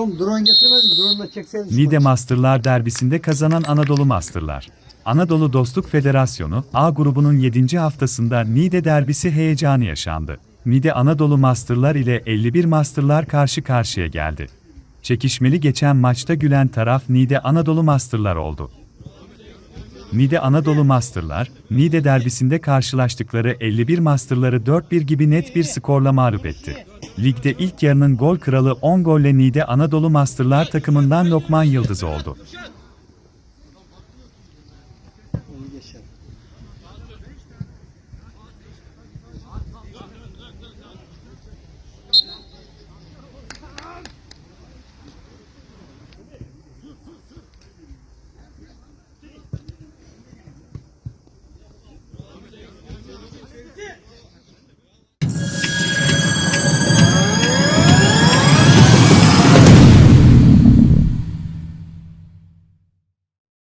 Unuttum. Drone getirmedim. Drone'la çekseydim. Nide Masterlar derbisinde kazanan Anadolu Masterlar. Anadolu Dostluk Federasyonu, A grubunun 7. haftasında Nide derbisi heyecanı yaşandı. Nide Anadolu Masterlar ile 51 Masterlar karşı karşıya geldi. Çekişmeli geçen maçta gülen taraf Nide Anadolu Masterlar oldu. NİDE Anadolu Masterlar, NİDE derbisinde karşılaştıkları 51 Masterları 4-1 gibi net bir skorla mağlup etti. Ligde ilk yarının gol kralı 10 golle NİDE Anadolu Masterlar takımından Lokman Yıldız oldu.